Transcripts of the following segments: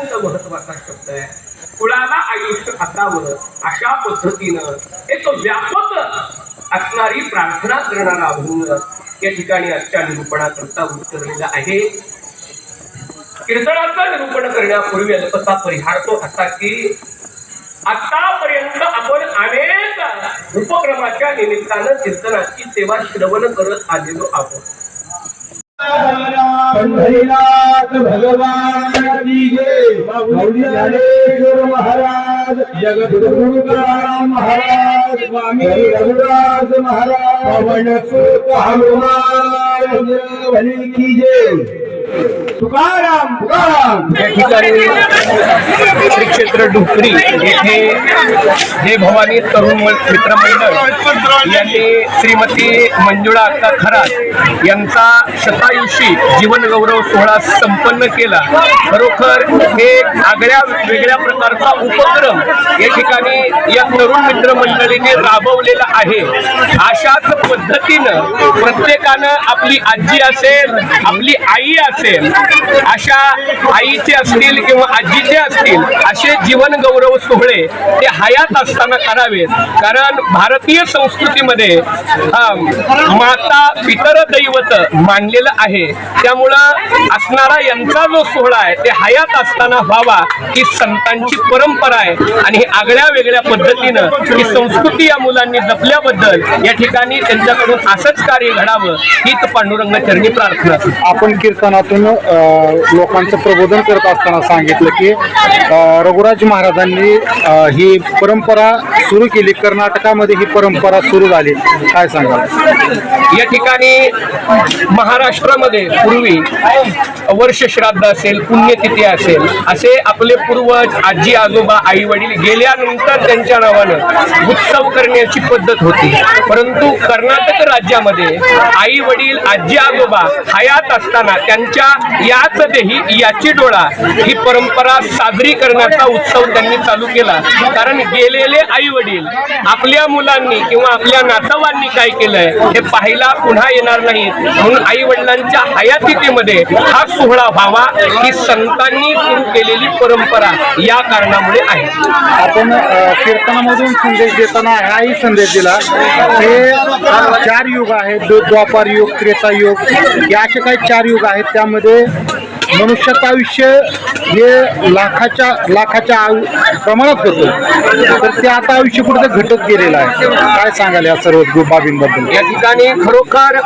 महत्त्वाचा शब्द आहे. कुळाला आयुष्य हातावर अशा पद्धतीनं एक व्यापक असणारी प्रार्थना करणारा अभंग या ठिकाणी आजच्या निरूपणाकरता उतरलेला आहे. कीर्तनाचं निरूपण करण्यापूर्वी अल्पता परिहार तो असा की आतापर्यंत आपण अनेक उपक्रमाच्या निमित्तानं कीर्तनाची सेवा श्रवण करत आलेलो आहोत. पंढरीनाथ भगवान की जय. माऊली ज्ञानेश्वर महाराज जगद्गुरु तुकाराम महाराज स्वामी रघुनाथ महाराज पवन सुत हनुमान की जय. तुकाराम तुकाराम. या ठिकाणी श्री क्षेत्र डुकरी येथे हे भवानी तरुण मित्रमंडळ यांनी श्रीमती मंजुळा अक्का खरात यांचा शतायुषी जीवन गौरव सोहळा संपन्न केला. खरोखर हे आगळ्या वेगळ्या प्रकारचा उपक्रम या ठिकाणी या तरुण मित्रमंडळीने राबवलेला आहे. अशाच पद्धतीनं प्रत्येकानं आपली आजी असेल आपली आई असेल अशा आईचे असतील किंवा आजीचे असतील असे जीवन गौरव सोहळे ते हयात असताना करावेत. कारण भारतीय संस्कृतीमध्ये माता पितर दैवत मानलेलं आहे. त्यामुळं असणारा यांचा जो सोहळा आहे ते हयात असताना व्हावा ही संतांची परंपरा आहे. आणि हे आगळ्या वेगळ्या पद्धतीनं ही संस्कृती या मुलांनी जपल्याबद्दल या ठिकाणी त्यांच्याकडून असंच कार्य घडावं हीच पांडुरंग चरणी प्रार्थना. आपण कीर्तनात अ, लोकांचं प्रबोधन करत असताना सांगितलं की रघुराज महाराजांनी ही परंपरा सुरू केली. कर्नाटकामध्ये ही परंपरा सुरू झाली. काय सांगाल? या ठिकाणी महाराष्ट्रामध्ये पूर्वी वर्ष श्राद्ध असेल पुण्यतिथी असेल असे आपले पूर्वज आजी आजोबा आई वडील गेल्यानंतर त्यांच्या नावानं उत्सव करण्याची पद्धत होती. परंतु कर्नाटक राज्यामध्ये आई वडील आजी आजोबा हयात असताना त्यांच्या याच देही याची डोळा ही परंपरा साजरी करण्याचा उत्सव त्यांनी चालू केला. कारण गेलेले आई वडील आपल्या मुलांनी किंवा आपल्या नातवांनी काय केलंय हे पाहायला पुन्हा येणार नाही म्हणून आई वडिलांच्या हयातीतेमध्ये हा सोहळा व्हावा ही संतांनी सुरू केलेली परंपरा या कारणामुळे आहे. आपण कीर्तनामधून संदेश देताना हाही संदेश दिला. हे चार युग आहेत द्वापार युग त्रेता युग. हे असे काही चार युग आहेत त्यामध्ये मनुष्याचं आयुष्य हे लाखाच्या लाखाच्या प्रमाणात होतं. तर ते आता आयुष्य कुठं घटत गेलेलं आहे. काय सांगाल या सर्व बाबींबद्दल? या ठिकाणी खरोखर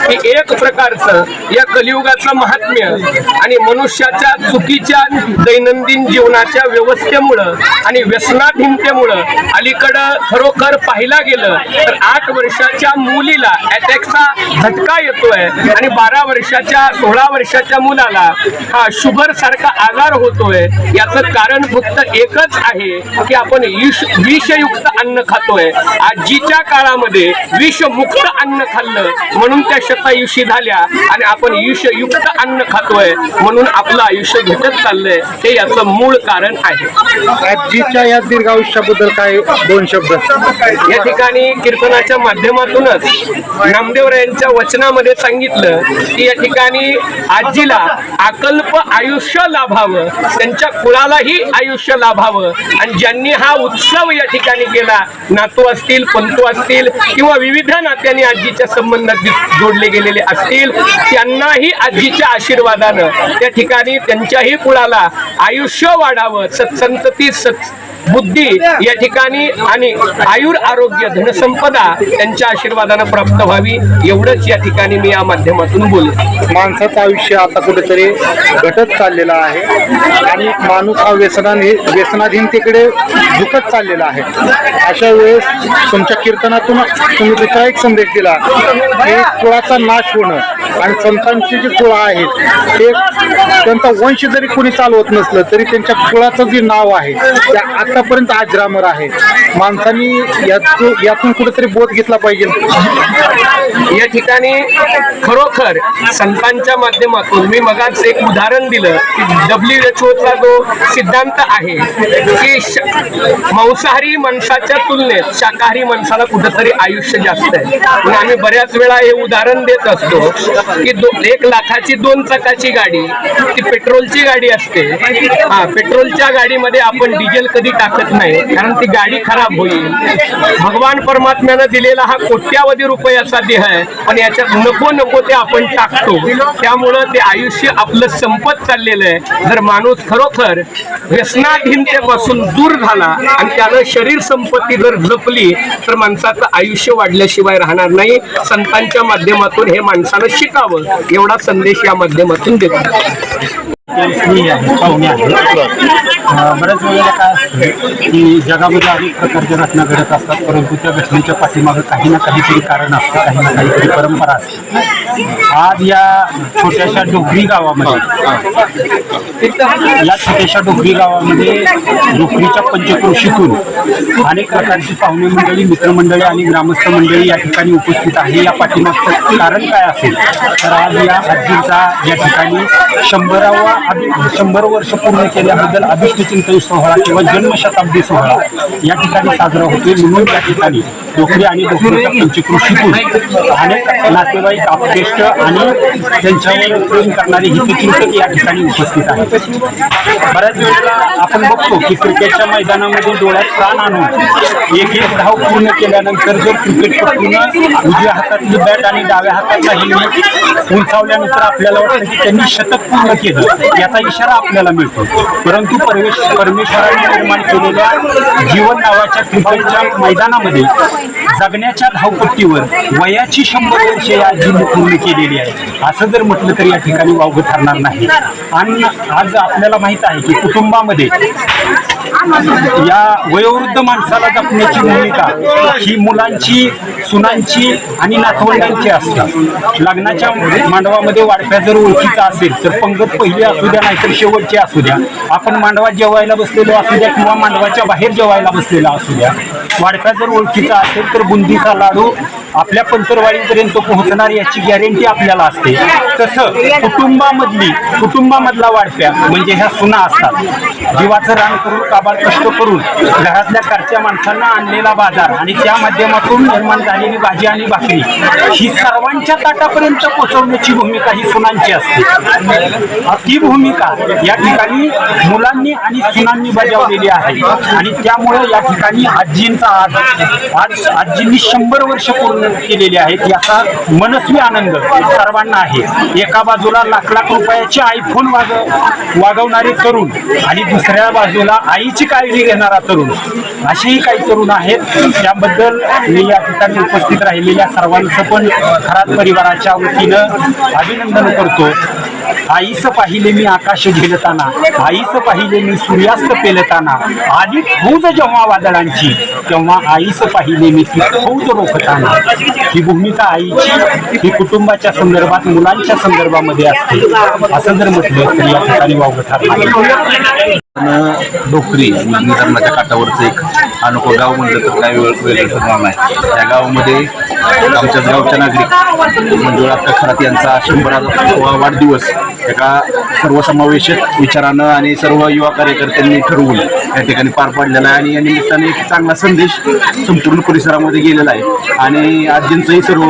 हे एक प्रकारचं या कलियुगाचं महात्म्य आणि मनुष्याच्या चुकीच्या दैनंदिन जीवनाच्या व्यवस्थेमुळं आणि व्यसनाधीनतेमुळं अलीकडं खरोखर पाहिला गेलं तर आठ वर्षाच्या मुलीला अटॅकचा झटका येतोय आणि बारा वर्षाच्या सोळा वर्षाच्या मुलाला हा शुगर सारखा आजार होतोय. याचं कारण फक्त एकच आहे की आपण विष विषयुक्त अन्न खातोय. आजीच्या काळामध्ये विषमुक्त अन्न खाल्लं म्हणून त्या शतायुषी झाल्या आणि आपण विषयुक्त अन्न खातोय म्हणून आपलं आयुष्य घटत चाललंय. हे याचं मूळ कारण आहे. आजीच्या या दीर्घ आयुष्याबद्दल काय दोन शब्द? या ठिकाणी कीर्तनाच्या माध्यमातूनच नामदेवरायांच्या वचनामध्ये सांगितलं की या ठिकाणी आजीला अकल्प आयुष्य लाभावं. त्यांच्या कुळालाही आयुष्य लाभावं. आणि ज्यांनी हा उत्सव या ठिकाणी केला नातू असतील पंतू असतील किंवा विविध नात्यांनी आजीच्या संबंधात जोडले गेलेले असतील त्यांनाही आजीच्या आशीर्वादानं त्या ठिकाणी त्यांच्याही कुळाला आयुष्य वाढावं. सत्संतती सत् बुद्धी या ठिकाणी आणि आयुर आरोग्य धनसंपदा त्यांच्या आशीर्वादानं प्राप्त व्हावी एवढंच या ठिकाणी मी या माध्यमातून बोल माणसाचं आयुष्य आता कुठेतरी घटत चाललेलं आहे आणि माणूस हा व्यसनाने व्यसनाधीनतेकडे झुकत चाललेला आहे. अशा वेळेस तुमच्या कीर्तनातून तुम्ही दुसरा एक संदेश दिला हे कुळाचा नाश होणं. आणि संतांची जी कुळं आहेत ते त्यांचा वंश जरी कोणी चालवत नसलं तरी त्यांच्या कुळाचं जे नाव आहे त्या आतापर्यंत आजरामर आहे. माणसांनी यातून यातून कुठेतरी बोध घेतला पाहिजे. या ठिकाणी खरोखर संतांच्या माध्यमातून मी मगाच एक उदाहरण दिलं की डब्ल्यू एच ओचा जो सिद्धांत आहे की श- मांसाहारी माणसाच्या तुलनेत शाकाहारी माणसाला कुठंतरी आयुष्य जास्त आहे. म्हणून आम्ही बऱ्याच वेळा हे उदाहरण देत असतो की दो एक लाखाची दोन चाकाची गाडी ती पेट्रोलची गाडी असते. हा पेट्रोलच्या गाडीमध्ये आपण डिझेल कधी टाकत नाही कारण ती गाडी खराब होईल. भगवान परमात्म्यानं दिलेला हा कोट्यावधी रुपयाचा देह आहे पण याच्यात नको नको ते आपण टाकतो. त्यामुळं ते आयुष्य आपलं संपत चाललेलं आहे. जर माणूस खरोखर व्यसनाधीनतेपासून दूर झाला आणि त्यानं शरीर संपत्ती जर जपली तर माणसाचं आयुष्य वाढल्याशिवाय राहणार नाही. संतांच्या माध्यमातून हे माणसानं शिकावं एवढा संदेश या माध्यमातून देतो. पाहुणे आहेत. बऱ्याच वेळेला काय असतं की जगामध्ये अनेक प्रकारच्या घटना घडत असतात परंतु त्या घटनेच्या पाठीमागं काही ना काहीतरी कारण असतं काही ना काहीतरी परंपरा असते. आज या छोट्याशा डोकरी गावामध्ये या छोट्याशा डोकरी गावामध्ये डोकरीच्या पंचक्रोशीतून अनेक प्रकारची पाहुणे मंडळी मित्रमंडळी आणि ग्रामस्थ मंडळी या ठिकाणी उपस्थित आहे. या पाठीमागचं कारण काय असेल? तर आज या आजीचा या ठिकाणी शंभरावा शंभर वर्ष पूर्ण केल्याबद्दल अभिष्ट चिंतन सोहळा किंवा जन्मशताब्दी सोहळा या ठिकाणी साजरा होते म्हणून या ठिकाणी डोकरी आणि डोकरीच्या पंचकृषीतून अनेक नातेवाईक आपतेष्ट आणि त्यांच्यावर प्रेम करणारे हितचिंतक या ठिकाणी उपस्थित आहेत. बऱ्याच वेळेला आपण बघतो की क्रिकेटच्या मैदानामध्ये डोळ्यात प्राण आणून एक एक धाव पूर्ण केल्यानंतर जर क्रिकेटपटूनं उजव्या हातातली बॅट आणि डाव्या हातातला हेल्मेट उंचावल्यानंतर आपल्याला वाटतं की त्यांनी शतक पूर्ण केलं. याचा इशारा आपल्याला मिळतो. परंतु परमेश परमेश्वराने निर्माण केलेल्या जीवन नावाच्या क्रिकेटच्या मैदानामध्ये जगण्याच्या धावपट्टीवर वयाची शंभर वर्षे या आजीने पूर्ण केलेली आहे. असं जर म्हटलं तर या ठिकाणी वावगं ठरणार नाही. आणि आज आपल्याला माहीत आहे की कुटुंबामध्ये या वयोवृद्ध माणसाला जपण्याची भूमिका ही मुलांची सुनांची आणि नातवंडांची असतात. लग्नाच्या मांडवामध्ये वाढप्या जर ओळखीचा असेल तर पंगत पहिली असू द्या नाहीतर शेवटची असू द्या. आपण मांडवात जेवायला बसलेलो असू द्या किंवा मांडवाच्या बाहेर जेवायला बसलेला असू द्या. वाढप्या जर ओळखीचा असेल तर बुंदीचा लाडू आपल्या पंतरवाडीपर्यंत पोहोचणार याची गॅरंटी आपल्याला असते. तसं कुटुंबामधली कुटुंबामधला वाढप्या म्हणजे ह्या सुना असतात. जीवाचं रान करून काबाड कष्ट करून घरातल्या करच्या माणसांना आणलेला बाजार आणि त्या माध्यमातून निर्माण झालेली भाजी आणि भाकरी ही सर्वांच्या ताटापर्यंत पोहोचवण्याची भूमिका ही सुनांची असते. ती भूमिका या ठिकाणी मुलांनी आणि सुनांनी बजावलेली आहे. आणि त्यामुळे या ठिकाणी आजींचा आज आज आजींनी शंभर वर्ष पूर्ण केलेली आहेत याचा मनस्वी आनंद सर्वांना आहे. एका बाजूला लाख लाख रुपयाचे आयफोन वाग वागवणारे तरुण आणि दुसऱ्या बाजूला आईची काळजी घेणारा तरुण. असेही काही तरुण आहेत. त्याबद्दल मी या ठिकाणी उपस्थित राहिलेल्या सर्वांचं पण खरात परिवाराच्या वतीनं अभिनंदन करतो. आईस पाहिले मी आकाश झेलताना आईस पाहिले मी सूर्यास्त पेलताना आधी फौज जेव्हा वादळांची तेव्हा आईस पाहिले मी ती फौज रोखताना. ही भूमिका आईची ही कुटुंबाच्या संदर्भात मुलांच्या संदर्भामध्ये असते. असं जर म्हटलं तर या ठिकाणी वावगं ठरणार डोकरी म्हणजे धरणाच्या धर्माच्या काठावरचं एक अनोखं गाव म्हणलं तर काय वेळ वेगळं ठरणार नाही. त्या गावामध्ये आमच्याच गावच्या नागरिक मंजुळा अक्का खरात यांचा शंभरावा वाढदिवस एका सर्वसमावेशक विचारानं आणि सर्व युवा कार्यकर्त्यांनी ठरवून या ठिकाणी पार पाडलेला आहे. आणि या निमित्ताने एक चांगला संदेश संपूर्ण परिसरामध्ये गेलेला आहे. आणि आजींचंही सर्व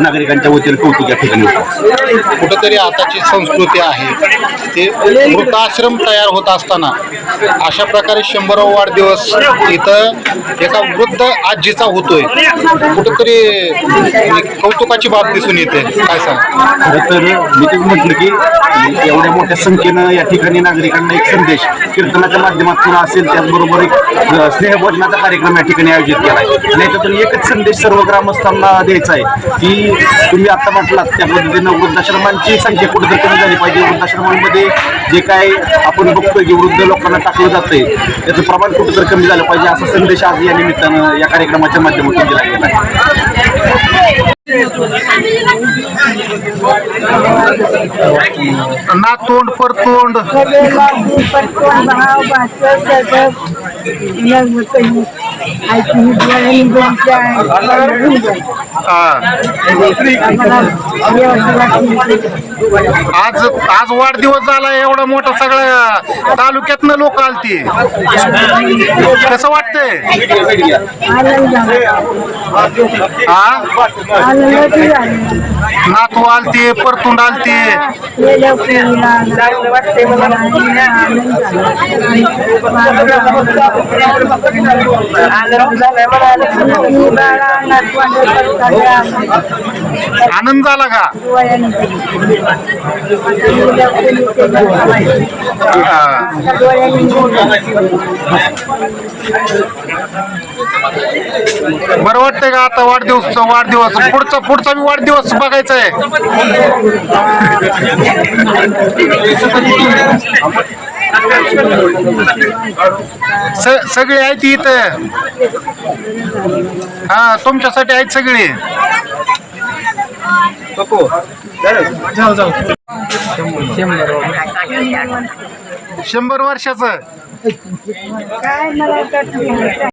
नागरिकांच्या वतीने कौतुक या ठिकाणी होतं. कुठंतरी आताची संस्कृती आहे ते वृद्धाश्रम तयार होत असताना अशा प्रकारे शंभरावा वाढदिवस इथं एका वृद्ध आजीचा होतोय. कुठंतरी कौतुकाची बाब दिसून येते. काय सांग? खरं तर मी तेच म्हटलं की एवढ्या मोठ्या संख्येनं या ठिकाणी नागरिकांना एक संदेश कीर्तनाच्या माध्यमातून असेल त्याचबरोबर एक स्नेहभोजनाचा कार्यक्रम या ठिकाणी आयोजित केला आहे. आणि याच्यातून एकच संदेश सर्व ग्रामस्थांना द्यायचा आहे की तुम्ही आता म्हटलात त्या पद्धतीनं वृद्धाश्रमांची संख्या कुठेतरी कमी झाली पाहिजे. वृद्धाश्रमांमध्ये जे काय आपण बघतोय की वृद्ध लोकांना टाकलं जातंय त्याचं प्रमाण कुठेतरी कमी झालं पाहिजे असा संदेश आज या निमित्तानं या कार्यक्रमाच्या माध्यमातून दिला गेला आहे. ना तोंड पर तोंड. सगळे भाषा सगळं आज आज वाढदिवस झाला एवढा मोठा सगळ्या तालुक्यातनं लोक आलती. कसं वाटतंय? हा नातू आलते परतून आलते. आनंद झाला आनंद झाला का? बरं वाटतंय का आता वाढदिवस वाढदिवस? पुढचा पुढचा मी वाढदिवस बघायचा आहे सगळे आहेत इथं. हा तुमच्यासाठी आहेत सगळे. शंभर. वर्षाचं. काय मला